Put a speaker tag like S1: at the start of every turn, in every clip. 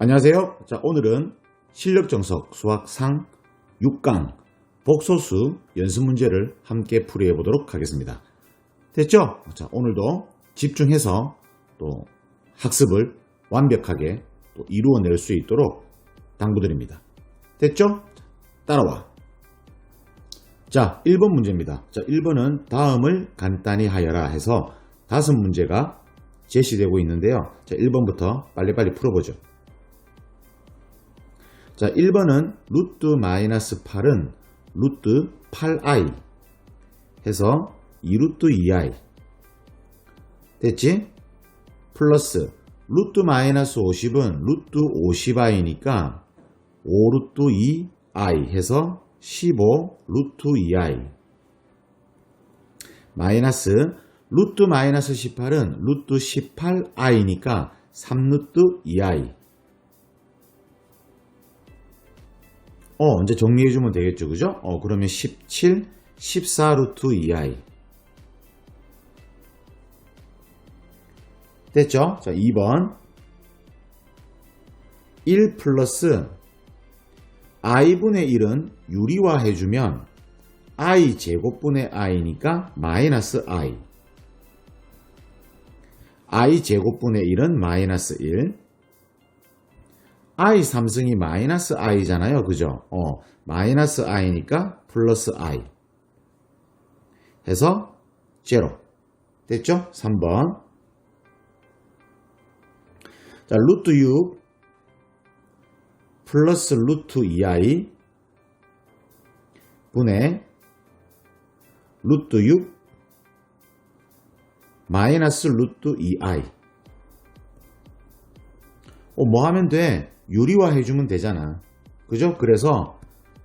S1: 안녕하세요. 자, 오늘은 실력 정석 수학상 6강 복소수 연습 문제를 함께 풀이해 보도록 하겠습니다. 됐죠? 자, 오늘도 집중해서 또 학습을 완벽하게 또 이루어낼 수 있도록 당부드립니다. 됐죠? 따라와. 자, 1번 문제입니다. 자, 1번은 다음을 간단히 하여라 해서 다섯 문제가 제시되고 있는데요. 자, 1번부터 빨리빨리 풀어보죠. 자, 1번은 루트 마이너스 8은 루트 8i 해서 2루트 2i 됐지? 플러스 루트 마이너스 50은 루트 50i니까 5루트 2i 해서 15 루트 2i 마이너스 루트 마이너스 18은 루트 18i니까 3루트 2i 어, 이제 정리해주면 되겠죠, 그죠? 어, 그러면 17, 14 루트 2i. 됐죠? 자, 2번. 1 플러스 i분의 1은 유리화 해주면 i 제곱분의 i니까 마이너스 i. i 제곱분의 1은 마이너스 1. I 3승이 마이너스 i잖아요. 그죠? 어, 마이너스 i니까 플러스 i. 해서 제로. 됐죠? 3번. 자, 루트 6 플러스 루트 2i 분의 루트 6 마이너스 루트 2i 어, 뭐 하면 돼? 유리화 해주면 되잖아. 그죠? 그래서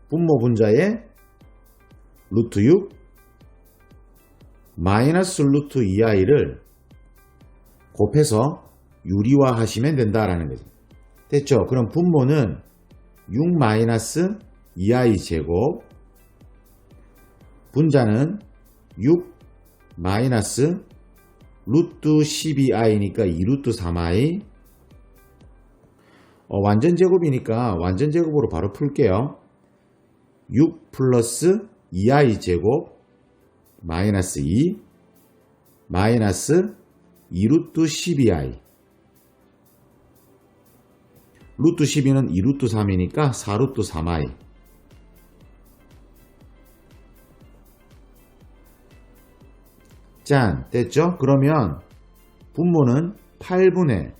S1: 분모 분자에 루트 6 마이너스 루트 2i를 곱해서 유리화 하시면 된다라는 거지. 됐죠? 그럼 분모는 6 마이너스 2i 제곱 분자는 6 마이너스 루트 12i니까 2루트 3i 어, 완전 제곱이니까 완전 제곱으로 바로 풀게요. 6 플러스 2i 제곱 마이너스 2 마이너스 2루트 12i 루트 12는 2루트 3이니까 4루트 3i 짠 됐죠? 그러면 분모는 8분의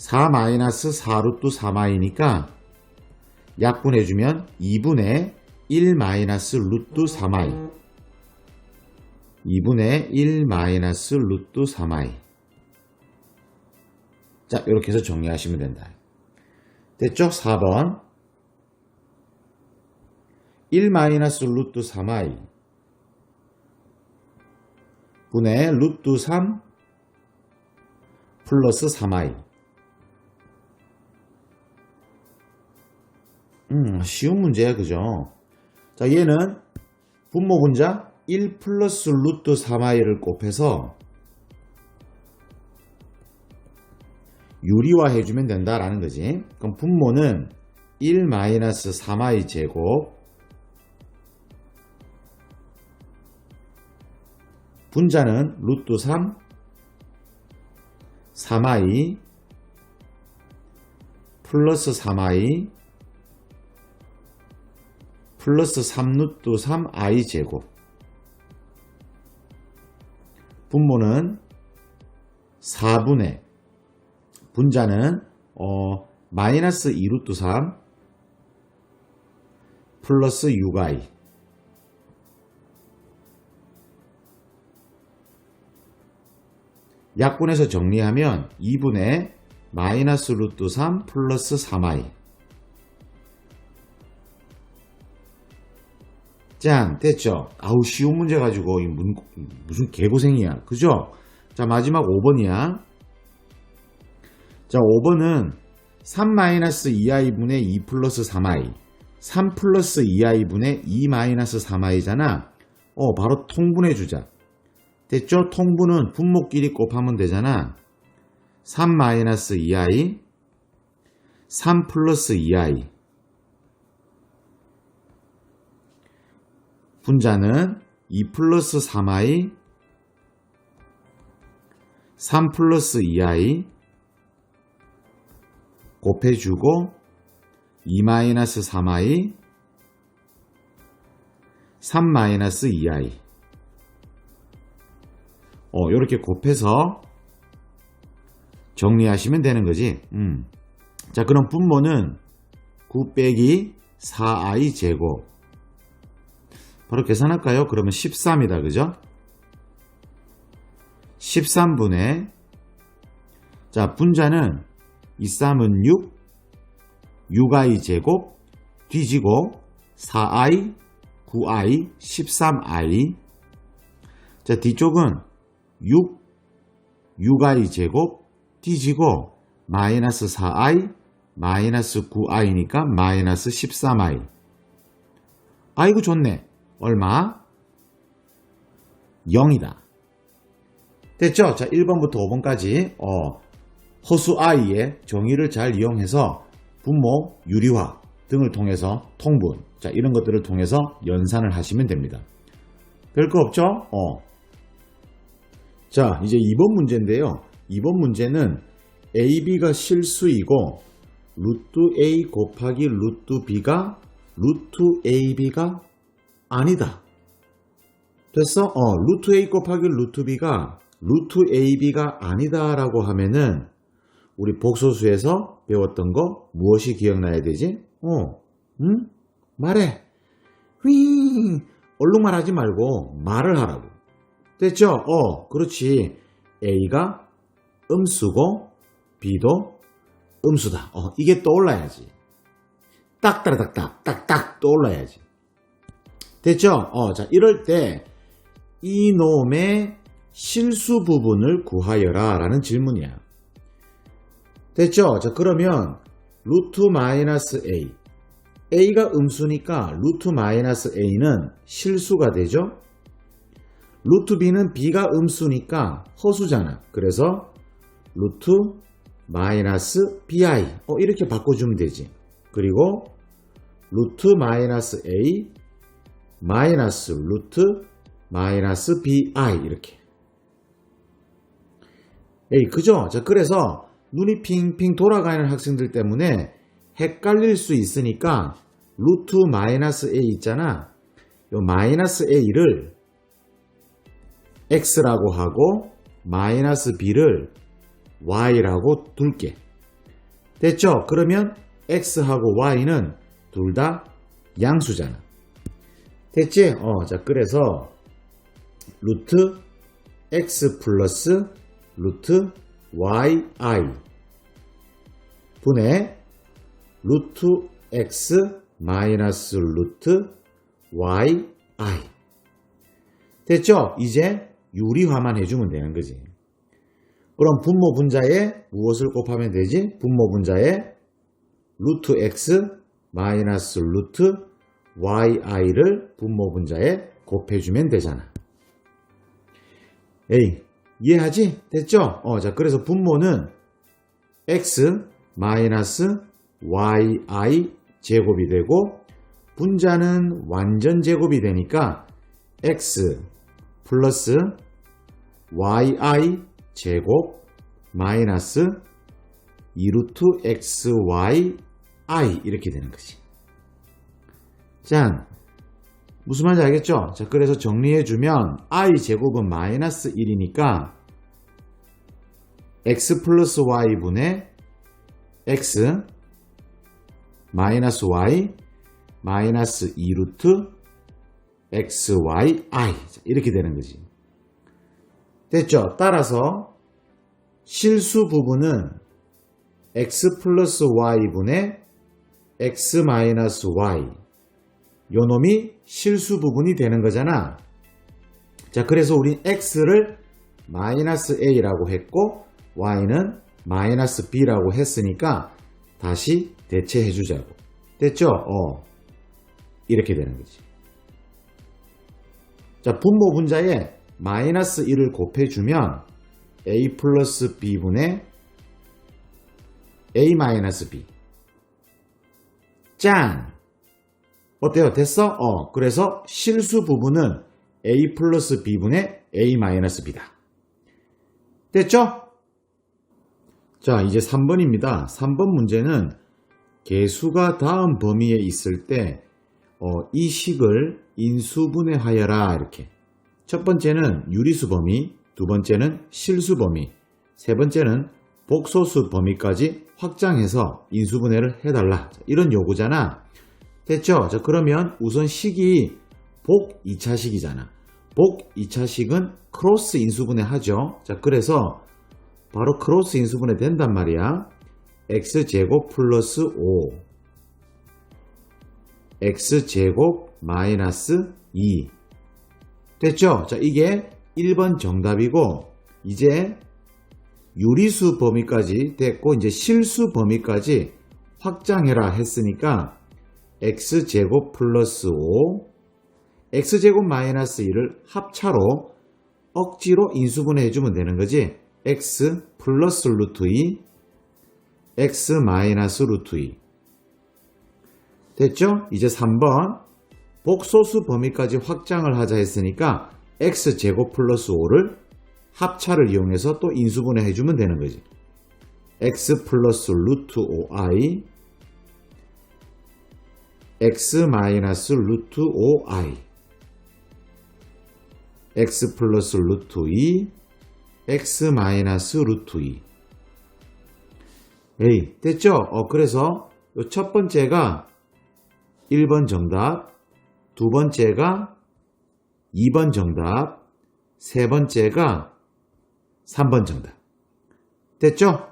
S1: 4-4루트 3i니까 약분해주면 2분의 1 마이너스 루트 3i 2분의 1 마이너스 루트 3i 자 이렇게 해서 정리하시면 된다. 됐죠? 4번. 1 마이너스 루트 3i 분의 루트 3 플러스 3i 음, 쉬운 문제야, 그죠? 자, 얘는 분모 분자 1 플러스 루트 3i를 곱해서 유리화 해주면 된다라는 거지. 그럼 분모는 1 마이너스 3i 제곱 분자는 루트 3 3i 플러스 3i 플러스 3루트 3i 제곱. 분모는 4분의 분자는 어, 마이너스 2루트 3 플러스 6i 약분해서 정리하면 2분의 마이너스 루트 3 플러스 3i 짠 됐죠. 아우 쉬운 문제 가지고 무슨 개고생이야. 그죠? 자 마지막 5번이야. 자 5번은 3-2i분의 2 플러스 3i 3 플러스 2i분의 2 마이너스 3i잖아. 어 바로 통분해 주자. 됐죠? 통분은 분모끼리 곱하면 되잖아. 3 마이너스 2i 3 플러스 2i 분자는 2 플러스 3i 3 플러스 2i 곱해주고 2 마이너스 3i 3 마이너스 2i 어, 이렇게 곱해서 정리하시면 되는 거지. 음. 자, 그럼 분모는 9 빼기 4i 제곱. 바로 계산할까요? 그러면 13이다. 그죠? 13분의 자, 분자는 2, 3은 6, 6i 제곱 뒤지고 4i, 9i, 13i 자, 뒤쪽은 6, 6i 제곱 뒤지고 마이너스 4i, 마이너스 9i니까 마이너스 13i. 아이고 좋네. 얼마? 0이다. 됐죠? 자, 1번부터 5번까지 어, 허수 i의 정의를 잘 이용해서 분모, 유리화 등을 통해서 통분, 자 이런 것들을 통해서 연산을 하시면 됩니다. 별거 없죠? 어. 자, 이제 2번 문제인데요. 2번 문제는 AB가 실수이고 루트 A 곱하기 루트 B가 루트 AB가 아니다. 됐어? 어, 루트 A 곱하기 루트 B가 루트 AB가 아니다 라고 하면은 우리 복소수에서 배웠던 거 무엇이 기억나야 되지? 어, 응? 말해. 휘, 얼룩말 하지 말고 말을 하라고. 됐죠? 어, 그렇지. A가 음수고 B도 음수다. 어, 이게 떠올라야지. 딱따라닥딱, 딱딱 떠올라야지. 됐죠? 어, 자, 이럴 때 이놈의 실수 부분을 구하여라 라는 질문이야. 됐죠? 자, 그러면 루트 마이너스 A. A가 음수니까 루트 마이너스 A는 실수가 되죠? 루트 B는 B가 음수니까 허수잖아. 그래서 루트 마이너스 BI. 어, 이렇게 바꿔주면 되지. 그리고 루트 마이너스 A 마이너스 루트 마이너스 BI 이렇게. 에이, 그죠? 자, 그래서 눈이 핑핑 돌아가는 학생들 때문에 헷갈릴 수 있으니까 루트 마이너스 A 있잖아. 요 마이너스 A를 X라고 하고 마이너스 B를 Y라고 둘게. 됐죠? 그러면 X하고 Y는 둘 다 양수잖아. 됐지? 어, 자, 그래서 루트 X 플러스 루트 yi 분의 루트 x 마이너스 루트 yi 됐죠? 이제 유리화만 해주면 되는 거지. 그럼 분모 분자에 무엇을 곱하면 되지? 분모 분자에 루트 x 마이너스 루트 yi를 분모 분자에 곱해주면 되잖아. 에이, 이해하지? 됐죠? 어, 자, 그래서 분모는 x 마이너스 yi 제곱이 되고 분자는 완전 제곱이 되니까 x 플러스 yi 제곱 마이너스 2루트 xy i 이렇게 되는 거지. 자, 무슨 말인지 알겠죠? 자, 그래서 정리해주면 i 제곱은 마이너스 1이니까 x 플러스 y분의 x 마이너스 y 마이너스 2루트 xy i 이렇게 되는 거지. 됐죠? 따라서 실수 부분은 x 플러스 y분의 x 마이너스 y 요 놈이 실수 부분이 되는 거잖아. 자, 그래서 우린 x를 마이너스 a라고 했고 y는 마이너스 b라고 했으니까 다시 대체해 주자고. 됐죠? 어. 이렇게 되는 거지. 자, 분모 분자에 마이너스 1을 곱해주면 a 플러스 b분의 a-b. 짠! 어때요? 됐어? 어, 그래서 실수 부분은 a 플러스 b분의 a-b다. 됐죠? 자, 이제 3번입니다. 3번 문제는 개수가 다음 범위에 있을 때, 어, 이 식을 인수분해 하여라. 이렇게. 첫 번째는 유리수 범위, 두 번째는 실수 범위, 세 번째는 복소수 범위까지 확장해서 인수분해를 해달라. 자, 이런 요구잖아. 됐죠? 자, 그러면 우선 식이 복 2차식이잖아. 복 2차식은 크로스 인수분해 하죠. 자, 그래서 바로 크로스 인수분해 된단 말이야. x제곱 플러스 5 x제곱 마이너스 2 됐죠? 자, 이게 1번 정답이고 이제 유리수 범위까지 됐고 이제 실수 범위까지 확장해라 했으니까 x제곱 플러스 5 x제곱 마이너스 2를 합차로 억지로 인수분해 해주면 되는 거지 x 플러스 루트 2 x 마이너스 루트 2 됐죠? 이제 3번 복소수 범위까지 확장을 하자 했으니까 x제곱 플러스 5를 합차를 이용해서 또 인수분해 해주면 되는 거지. x 플러스 루트 5i x 마이너스 루트 5i x 플러스 루트 2 x 마이너스 루트 2 에이 됐죠? 어 그래서 요첫 번째가 1번 정답 두 번째가 2번 정답 세 번째가 3번 정답. 됐죠?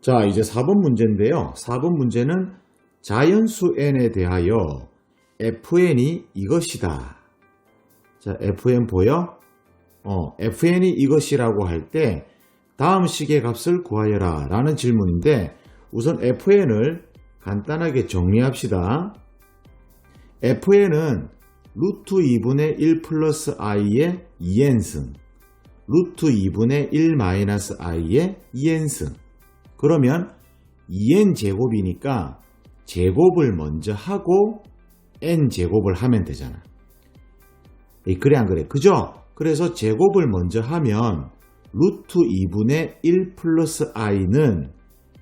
S1: 자, 이제 4번 문제인데요. 4번 문제는 자연수 n에 대하여 fn이 이것이다. 자, fn 보여? 어, fn이 이것이라고 할 때 다음 식의 값을 구하여라 라는 질문인데 우선 fn을 간단하게 정리합시다. fn은 루트 2분의 1 플러스 i의 2n승 루트 2분의 1 마이너스 i의 2n승 그러면 2n 제곱이니까 제곱을 먼저 하고 n 제곱을 하면 되잖아 이 그래 안 그래 그죠? 그래서 제곱을 먼저 하면 루트 2분의 1 플러스 i는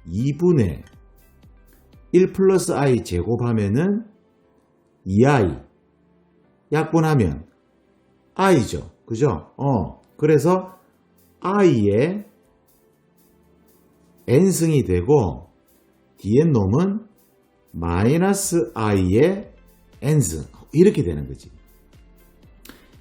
S1: 2분의 1 플러스 i 제곱하면은 2i 약분하면 i죠. 그죠? 어. 그래서 i의 n승이 되고 뒤엔 놈은 마이너스 i의 n승 이렇게 되는 거지.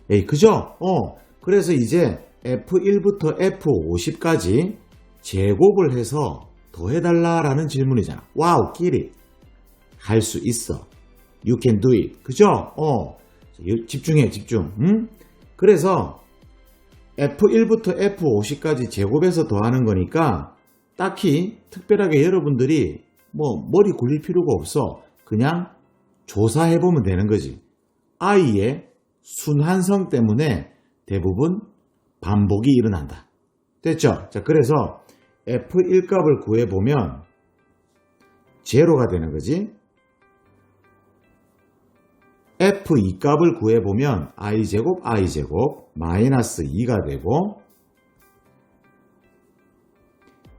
S1: 에이, 그죠? 어. 그래서 이제 f1부터 f50까지 제곱을 해서 더해달라라는 질문이잖아. 와우, 끼리. 할 수 있어. You can do it. 그죠? 어. 집중해, 집중. 응? 그래서 F1부터 F50까지 제곱해서 더하는 거니까 딱히 특별하게 여러분들이 뭐 머리 굴릴 필요가 없어. 그냥 조사해 보면 되는 거지. i의 순환성 때문에 대부분 반복이 일어난다. 됐죠? 자, 그래서 F1 값을 구해 보면 제로가 되는 거지. F2 값을 구해 보면 i제곱 i제곱 마이너스 2가 되고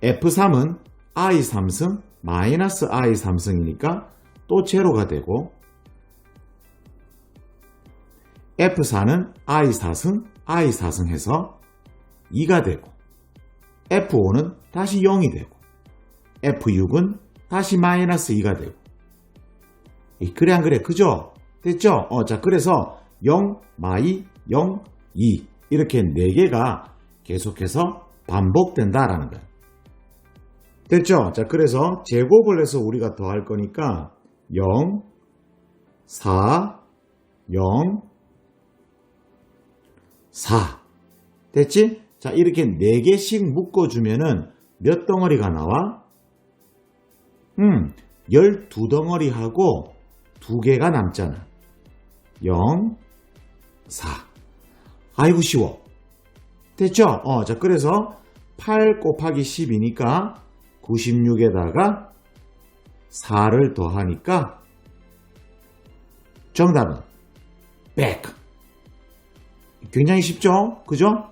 S1: F3은 i3승 마이너스 i3승이니까 또 제로가 되고 F4는 i4승 i4승 해서 2가 되고 F5는 다시 0이 되고 F6은 다시 마이너스 2가 되고 그래 안 그래 그죠? 됐죠? 어, 자, 그래서 0, 마이, 0, 2 이렇게 4개가 계속해서 반복된다라는 거예요. 됐죠? 자, 그래서 제곱을 해서 우리가 더할 거니까 0, 4, 0, 4. 됐지? 자, 이렇게 4개씩 묶어주면은 몇 덩어리가 나와? 음, 12덩어리하고 2개가 남잖아. 0, 4. 아이고 쉬워. 됐죠? 어, 자 그래서 8 곱하기 10이니까 96에다가 4를 더하니까 정답은 100. 굉장히 쉽죠? 그죠?